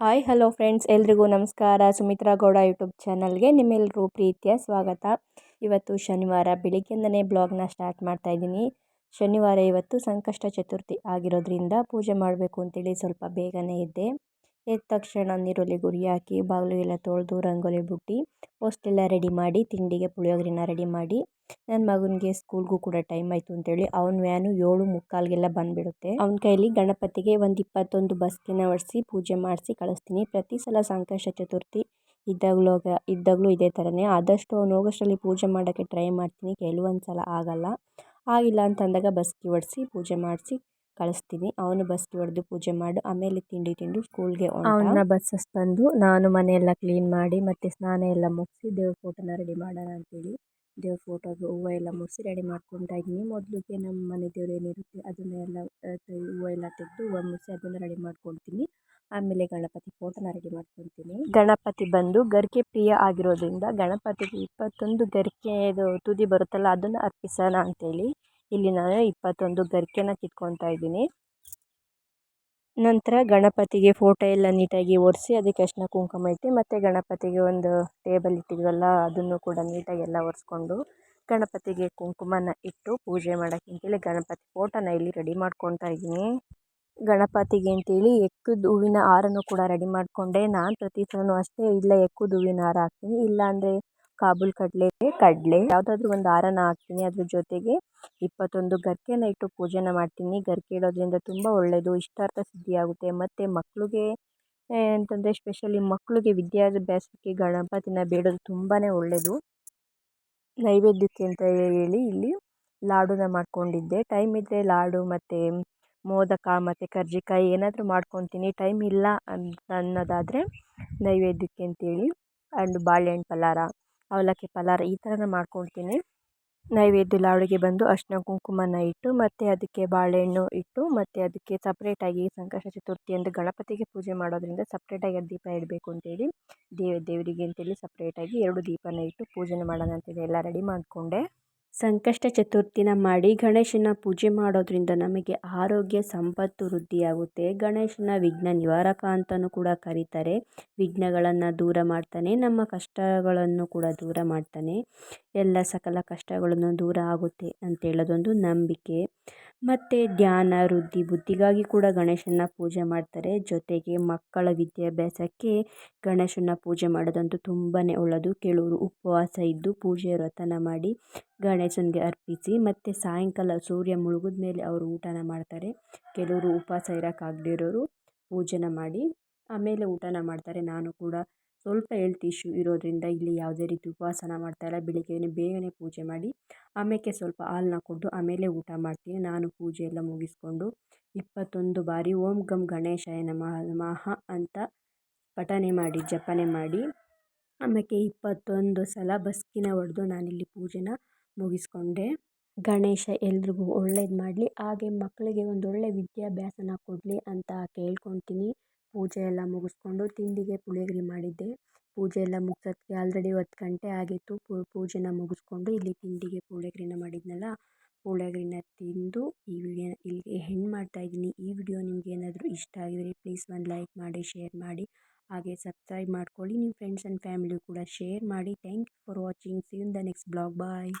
Hi, hello friends, ಎಲ್ರಿಗೂ ನಮಸ್ಕಾರ. Sumitra Gowda YouTube ಚಾನಲ್ಗೆ ನಿಮ್ಮೆಲ್ಲರೂ ಪ್ರೀತಿಯ ಸ್ವಾಗತ. ಇವತ್ತು ಶನಿವಾರ ಬೆಳಿಗ್ಗೆಯಿಂದನೇ ಬ್ಲಾಗ್ನ ಸ್ಟಾರ್ಟ್ ಮಾಡ್ತಾ ಇದ್ದೀನಿ. ಶನಿವಾರ ಇವತ್ತು ಸಂಕಷ್ಟ ಚತುರ್ಥಿ ಆಗಿರೋದ್ರಿಂದ ಪೂಜೆ ಮಾಡಬೇಕು ಅಂತೇಳಿ ಸ್ವಲ್ಪ ಬೇಗನೆ ಇದ್ದೆ ಎದ್ದ ತಕ್ಷಣ ನೀರುಳ್ಳಿ ಗುರಿ ಹಾಕಿ ಬಾಗಿಲು ತೊಳೆದು ರಂಗೋಲಿ ಬಿಟ್ಟು ಹೋಸ್ಟೆಲ್ಲ ರೆಡಿ ಮಾಡಿ, ತಿಂಡಿಗೆ ಪುಳಿಯೋಗರೆನ ರೆಡಿ ಮಾಡಿ ನನ್ನ ಮಗನಿಗೆ ಸ್ಕೂಲ್ಗೂ ಕೂಡ ಟೈಮ್ ಆಯಿತು ಅಂತೇಳಿ ಅವನ ವ್ಯಾನು ಏಳು ಮುಕ್ಕಾಲ್ಗೆಲ್ಲ ಬಂದುಬಿಡುತ್ತೆ. ಅವನ ಕೈಲಿ ಗಣಪತಿಗೆ ಒಂದು ಇಪ್ಪತ್ತೊಂದು ಬಸ್ಕಿನ ಒಡಿಸಿ ಪೂಜೆ ಮಾಡಿಸಿ ಕಳಿಸ್ತೀನಿ. ಪ್ರತಿ ಸಲ ಸಂಕಷ್ಟ ಚತುರ್ಥಿ ಇದ್ದಾಗಲೂ ಇದ್ದಾಗಲೂ ಇದೇ ಥರನೇ ಆದಷ್ಟು ಅವನು ಹೋಗೋಷ್ಟರಲ್ಲಿ ಪೂಜೆ ಮಾಡೋಕ್ಕೆ ಟ್ರೈ ಮಾಡ್ತೀನಿ. ಕೆಲವೊಂದು ಸಲ ಆಗಲ್ಲ. ಆಗಿಲ್ಲ ಅಂತಂದಾಗ ಬಸ್ಕಿ ಒಡಿಸಿ ಪೂಜೆ ಮಾಡಿಸಿ ಕಳಿಸ್ತೀನಿ ಅವನು ಬಸ್ಗೆ ಹೊಡೆದು ಪೂಜೆ ಮಾಡು ಆಮೇಲೆ ತಿಂಡಿ ತಿಂದು ಸ್ಕೂಲ್ಗೆ ಅವನ್ನ ಬಸ್ಸಸ್ ಬಂದು ನಾನು ಮನೆಯೆಲ್ಲ ಕ್ಲೀನ್ ಮಾಡಿ ಮತ್ತು ಸ್ನಾನ ಎಲ್ಲ ಮುಗಿಸಿ ದೇವ್ರ ಫೋಟೋನ ರೆಡಿ ಮಾಡೋಣ ಅಂತೇಳಿ ದೇವ್ರ ಫೋಟೋಗೆ ಹೂವು ಎಲ್ಲ ಮುಗಿಸಿ ರೆಡಿ ಮಾಡ್ಕೊತಾ ಇದ್ದೀನಿ. ಮೊದಲಿಗೆ ನಮ್ಮ ಮನೆ ದೇವ್ರು ಏನಿರುತ್ತೆ ಅದನ್ನೆಲ್ಲ ಹೂವು ಎಲ್ಲ ತೆಗೆದು ಹೂವು ಮುಗಿಸಿ ಅದನ್ನು ರೆಡಿ ಮಾಡ್ಕೊಳ್ತೀನಿ ಆಮೇಲೆ ಗಣಪತಿ ಫೋಟೋನ ರೆಡಿ ಮಾಡ್ಕೊತೀನಿ. ಗಣಪತಿ ಬಂದು ಗರಿಕೆ ಪ್ರಿಯ ಆಗಿರೋದ್ರಿಂದ ಗಣಪತಿಗೆ ಇಪ್ಪತ್ತೊಂದು ಗರಿಕೆದು ತುದಿ ಬರುತ್ತಲ್ಲ ಅದನ್ನು ಅರ್ಪಿಸೋಣ ಅಂತೇಳಿ ಇಲ್ಲಿ ನಾನು ಇಪ್ಪತ್ತೊಂದು ಗರಿಕೆನ ಕಿತ್ಕೊತಾ ಇದ್ದೀನಿ. ನಂತರ ಗಣಪತಿಗೆ ಫೋಟೋ ಎಲ್ಲ ನೀಟಾಗಿ ಒರೆಸಿ ಅದಕ್ಕೆ ಅರಿಶಿನ ಕುಂಕುಮ ಇಟ್ಟು ಮತ್ತು ಗಣಪತಿಗೆ ಒಂದು ಟೇಬಲ್ ಇಟ್ಟಿದ್ವಲ್ಲ ಅದನ್ನು ಕೂಡ ನೀಟಾಗಿ ಎಲ್ಲ ಒರೆಸ್ಕೊಂಡು ಗಣಪತಿಗೆ ಕುಂಕುಮನ ಇಟ್ಟು ಪೂಜೆ ಮಾಡೋಕ್ಕೆ ಅಂತೇಳಿ ಗಣಪತಿ ಫೋಟೋನ ಇಲ್ಲಿ ರೆಡಿ ಮಾಡ್ಕೊತಾ ಇದ್ದೀನಿ. ಗಣಪತಿಗೆ ಅಂತೇಳಿ ಎಕ್ಕದ ಹೂವಿನ ಹಾರನ್ನು ಕೂಡ ರೆಡಿ ಮಾಡಿಕೊಂಡೆ. ನಾನು ಪ್ರತಿ ಸಲವೂ ಅಷ್ಟೇ ಇಲ್ಲ ಎಕ್ಕದ ಹೂವಿನ ಹಾರ ಹಾಕ್ತೀನಿ. ಇಲ್ಲ ಅಂದರೆ ಕಾಬೂಲ್ ಕಡಲೆ ಕಡಲೆ. ಯಾವುದಾದ್ರೂ ಒಂದು ಹಾರನ ಹಾಕ್ತೀನಿ. ಅದ್ರ ಜೊತೆಗೆ ಇಪ್ಪತ್ತೊಂದು ಗರಿಕೆನ ಇಟ್ಟು ಪೂಜೆನ ಮಾಡ್ತೀನಿ. ಗರಿಕೆ ಇಡೋದ್ರಿಂದ ತುಂಬ ಒಳ್ಳೆಯದು ಇಷ್ಟಾರ್ಥ ಸಿದ್ಧಿಯಾಗುತ್ತೆ. ಮತ್ತು ಮಕ್ಕಳಿಗೆ ಅಂತಂದರೆ ಸ್ಪೆಷಲಿ ಮಕ್ಕಳಿಗೆ ವಿದ್ಯಾಭ್ಯಾಸಕ್ಕೆ ಗಣಪತಿನ ಬೇಡೋದು ತುಂಬಾ ಒಳ್ಳೆಯದು ನೈವೇದ್ಯಕ್ಕೆ ಅಂತ ಹೇಳಿ ಇಲ್ಲಿ ಲಾಡುನ ಮಾಡ್ಕೊಂಡಿದ್ದೆ. ಟೈಮ್ ಇದ್ದರೆ ಲಾಡು, ಮತ್ತು ಮೋದಕ, ಮತ್ತು ಕರ್ಜಿಕಾಯಿ ಏನಾದರೂ ಮಾಡ್ಕೊತೀನಿ. ಟೈಮ್ ಇಲ್ಲ ಅಂತ ಅನ್ನೋದಾದರೆ ನೈವೇದ್ಯಕ್ಕೆ ಅಂತೇಳಿ ಆ್ಯಂಡ್ ಬಾಳೆಹಣ್ಣು ಪಲಾರ. ಅವಲಕ್ಕಿ, ಪಲಾರ ಈ ಥರನೇ ಮಾಡ್ಕೊಳ್ತೀನಿ. ನೈವೇದ್ಯ ಲಾಡುಗೆ ಬಂದು ಅರಿಶಿನ, ಕುಂಕುಮನ ಇಟ್ಟು, ಮತ್ತು ಅದಕ್ಕೆ ಬಾಳೆಹಣ್ಣು ಇಟ್ಟು, ಮತ್ತು ಅದಕ್ಕೆ ಸಪ್ರೇಟಾಗಿ ಸಂಕಷ್ಟ ಚತುರ್ಥಿ ಅಂದರೆ ಗಣಪತಿಗೆ ಪೂಜೆ ಮಾಡೋದರಿಂದ ಸಪ್ರೇಟಾಗಿ ಅದು ದೀಪ ಇಡಬೇಕು ಅಂತೇಳಿ, ದೇವ, ದೇವರಿಗೆ ಅಂತೇಳಿ ಸಪ್ರೇಟಾಗಿ ಎರಡು ದೀಪನ ಇಟ್ಟು ಪೂಜೆನ ಮಾಡೋಣ ಅಂತೇಳಿ ಎಲ್ಲ ರೆಡಿ ಮಾಡಿಕೊಂಡೆ. ಸಂಕಷ್ಟ ಚತುರ್ಥಿನ ಮಾಡಿ ಗಣೇಶನ ಪೂಜೆ ಮಾಡೋದ್ರಿಂದ ನಮಗೆ ಆರೋಗ್ಯ, ಸಂಪತ್ತು ವೃದ್ಧಿಯಾಗುತ್ತೆ. ಗಣೇಶನ ವಿಘ್ನ ನಿವಾರಕ ಅಂತಲೂ ಕೂಡ ಕರೀತಾರೆ. ವಿಘ್ನಗಳನ್ನು ದೂರ ಮಾಡ್ತಾನೆ, ನಮ್ಮ ಕಷ್ಟಗಳನ್ನು ಕೂಡ ದೂರ ಮಾಡ್ತಾನೆ. ಎಲ್ಲ ಸಕಲ ಕಷ್ಟಗಳನ್ನು ದೂರ ಆಗುತ್ತೆ ಅಂತ ಹೇಳೋದೊಂದು ನಂಬಿಕೆ. ಮತ್ತು ಧ್ಯಾನ, ವೃದ್ಧಿ, ಬುದ್ಧಿಗಾಗಿ ಕೂಡ ಗಣೇಶನ ಪೂಜೆ ಮಾಡ್ತಾರೆ. ಜೊತೆಗೆ ಮಕ್ಕಳ ವಿದ್ಯಾಭ್ಯಾಸಕ್ಕೆ ಗಣೇಶನ ಪೂಜೆ ಮಾಡೋದಂತೂ ತುಂಬಾ ಒಳ್ಳೆಯದು ಕೆಲವರು ಉಪವಾಸ ಇದ್ದು ಪೂಜೆ ವ್ರತನ ಮಾಡಿ ಗಣೇಶನಿಗೆ ಅರ್ಪಿಸಿ ಮತ್ತು ಸಾಯಂಕಾಲ ಸೂರ್ಯ ಮುಳುಗಿದ ಮೇಲೆ ಅವರು ಊಟನ ಮಾಡ್ತಾರೆ. ಕೆಲವರು ಉಪವಾಸ ಇರೋಕ್ಕಾಗದೇ ಇರೋರು ಪೂಜೆನ ಮಾಡಿ ಆಮೇಲೆ ಊಟನ ಮಾಡ್ತಾರೆ. ನಾನು ಕೂಡ ಸ್ವಲ್ಪ ಹೆಲ್ತ್ ಇಶ್ಯೂ ಇರೋದರಿಂದ ಇಲ್ಲಿ ಯಾವುದೇ ರೀತಿ ಉಪವಾಸನ ಮಾಡ್ತಾಯಿಲ್ಲ ಬೆಳಿಗ್ಗೆನೇ ಬೇಗನೆ ಪೂಜೆ ಮಾಡಿ ಆಮೇಲೆ ಸ್ವಲ್ಪ ಹಾಲನ್ನ ಕೊಟ್ಟು ಆಮೇಲೆ ಊಟ ಮಾಡ್ತೀನಿ. ನಾನು ಪೂಜೆ ಎಲ್ಲ ಮುಗಿಸ್ಕೊಂಡು ಇಪ್ಪತ್ತೊಂದು ಬಾರಿ ಓಂ ಗಮ್ ಗಣೇಶಾಯ ನಮಃ ನಮಃ ಅಂತ ಪಠನೆ ಮಾಡಿ, ಜಪನೆ ಮಾಡಿ ಆಮೇಲೆ ಇಪ್ಪತ್ತೊಂದು ಸಲ ಬಸ್ಕಿನ ಹೊಡೆದು ನಾನಿಲ್ಲಿ ಪೂಜೆನ ಮುಗಿಸ್ಕೊಂಡೆ. ಗಣೇಶ ಎಲ್ರಿಗೂ ಒಳ್ಳೇದು ಮಾಡಲಿ, ಹಾಗೆ ಮಕ್ಕಳಿಗೆ ಒಂದೊಳ್ಳೆ ವಿದ್ಯಾಭ್ಯಾಸನ ಕೊಡಲಿ ಅಂತ ಕೇಳ್ಕೊತೀನಿ. ಪೂಜೆ ಎಲ್ಲ ಮುಗಿಸ್ಕೊಂಡು ತಿಂಡಿಗೆ ಪುಳಿಯೋಗರೆ ಮಾಡಿದ್ದೆ. ಪೂಜೆ ಎಲ್ಲ ಮುಗ್ಸೋಕ್ಕೆ ಆಲ್ರೆಡಿ ಹತ್ತು ಗಂಟೆ ಆಗಿತ್ತು. ಪೂಜೆನ ಮುಗಿಸ್ಕೊಂಡು ಇಲ್ಲಿ ತಿಂಡಿಗೆ ಪುಳಿಯೋಗರೆನ ಮಾಡಿದ್ನಲ್ಲ, ಪುಳಿಯೋಗರೆನ ತಿಂದು ಈ ವಿಡಿಯೋನ ಇಲ್ಲಿಗೆ ಹೆಣ್ಣು ಮಾಡ್ತಾಯಿದ್ದೀನಿ ಈ ವಿಡಿಯೋ ನಿಮ್ಗೆ ಏನಾದರೂ ಇಷ್ಟ ಆಗಿದ್ರೆ ಪ್ಲೀಸ್ ಒಂದು ಲೈಕ್ ಮಾಡಿ ಶೇರ್ ಮಾಡಿ. ಹಾಗೆ ಸಬ್ಸ್ಕ್ರೈಬ್ ಮಾಡ್ಕೊಳ್ಳಿ ನಿಮ್ಮ ಫ್ರೆಂಡ್ಸ್ ಆ್ಯಂಡ್ ಫ್ಯಾಮಿಲಿ ಕೂಡ ಶೇರ್ ಮಾಡಿ. Thank you for watching see in the next blog bye